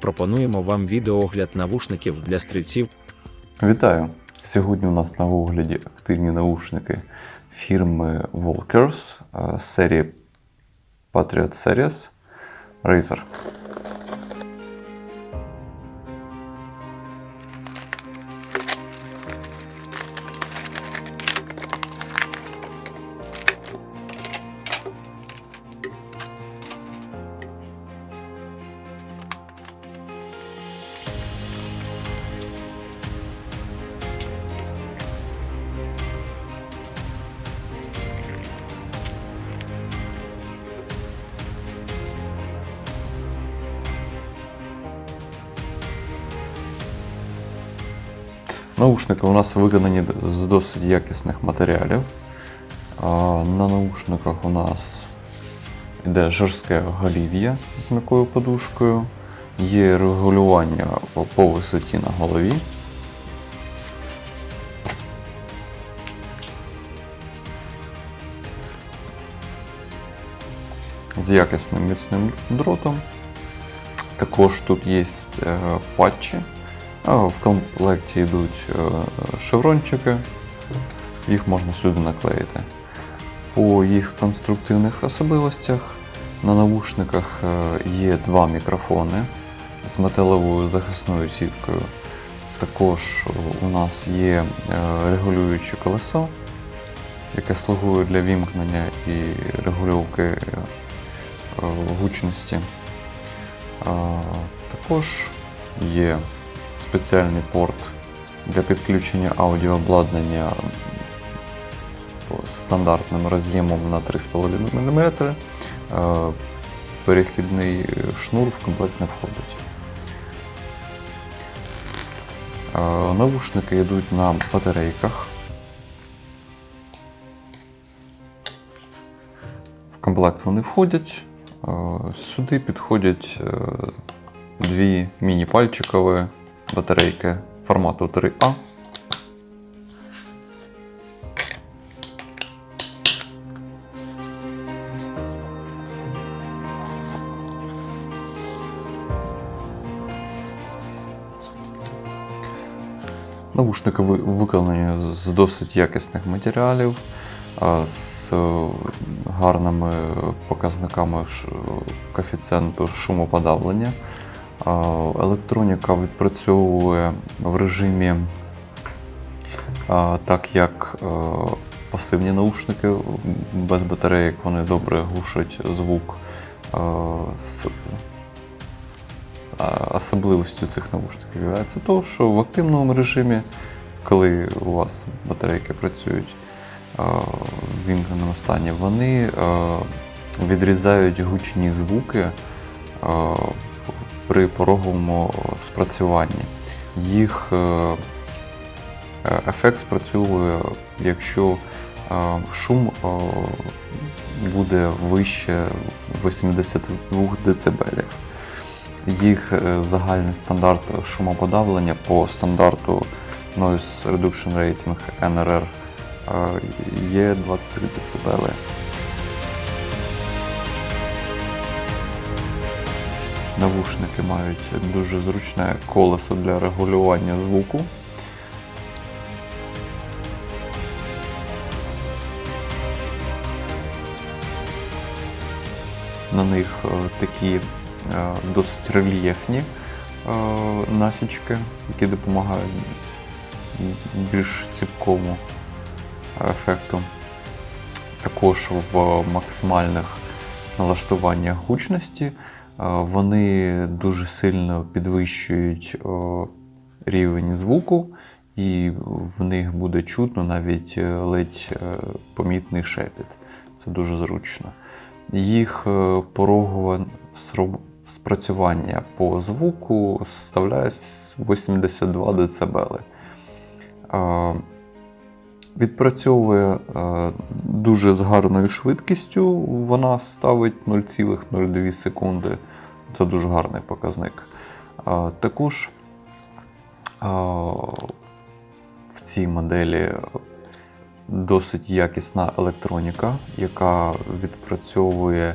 пропонуємо вам відеоогляд навушників для стрільців Вітаю! Сьогодні у нас на огляді активні наушники фірми Walkers е, серії Patriot Series Razer. Наушники у нас виконані з досить якісних матеріалів. На наушниках у нас йде жорстке голів'я з м'якою подушкою, є регулювання по- висоті на голові. З якісним міцним дротом. Також тут є е, патчі. В комплекті йдуть е, шеврончики, їх можна сюди наклеїти. По їх конструктивних особливостях на навушниках е, є два мікрофони з металевою захисною сіткою. Також у нас є е, регулююче колесо, яке слугує для вімкнення і регулювання гучності. Також є спеціальний порт для підключення аудіообладнання стандартним роз'ємом на 3,5 мм. Е, Перехідний шнур в комплект не входить. Е, Навушники йдуть на батарейках. В комплект вони входять. Е, Сюди підходять дві міні-пальчикові батарейки формату 3А. Навушники виконані з досить якісних матеріалів, з е, гарними показниками коефіцієнту шумоподавлення. Електроніка відпрацьовує в режимі так, як е, пасивні наушники без батарейок вони добре глушать звук. З- Особливістю цих навушників є те, що в активному режимі, коли у вас батарейки працюють в вімкненому стані, вони відрізають гучні звуки при пороговому спрацюванні. Їх е, е, ефект спрацьовує, якщо е, шум е, буде вище 82 дБ. Їх е, загальний стандарт шумоподавлення по стандарту Noise Reduction Rating NRR е, є 23 дБ. Навушники мають дуже зручне колесо для регулювання звуку. На них е, такі е, досить рельєфні е, насічки, які допомагають більш ціпкому ефекту. Також в максимальних налаштуваннях гучності вони дуже сильно підвищують е, рівень звуку, і в них буде чутно навіть е, ледь е, помітний шепіт. Це дуже зручно. Їх е, порогове спрацювання по звуку ставляє 82 дБ. Е, Відпрацьовує е, дуже з гарною швидкістю. Вона ставить 0,02 секунди. Це дуже гарний показник. Також в цій моделі досить якісна електроніка, яка відпрацьовує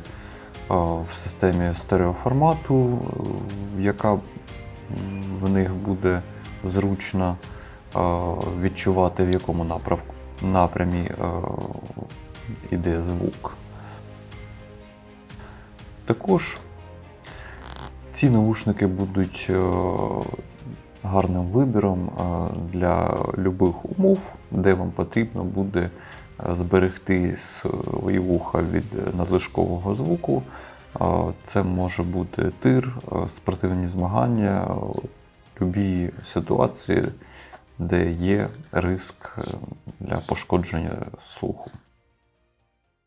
в системі стереоформату, яка в них буде зручно відчувати, в якому направку, напрямі е, іде звук. Також ці наушники будуть е, гарним вибіром е, для любих умов, де вам потрібно буде е, зберегти свої вуха від надлишкового звуку. Це може бути тир, спортивні змагання, любі ситуації, де є риск для пошкодження слуху.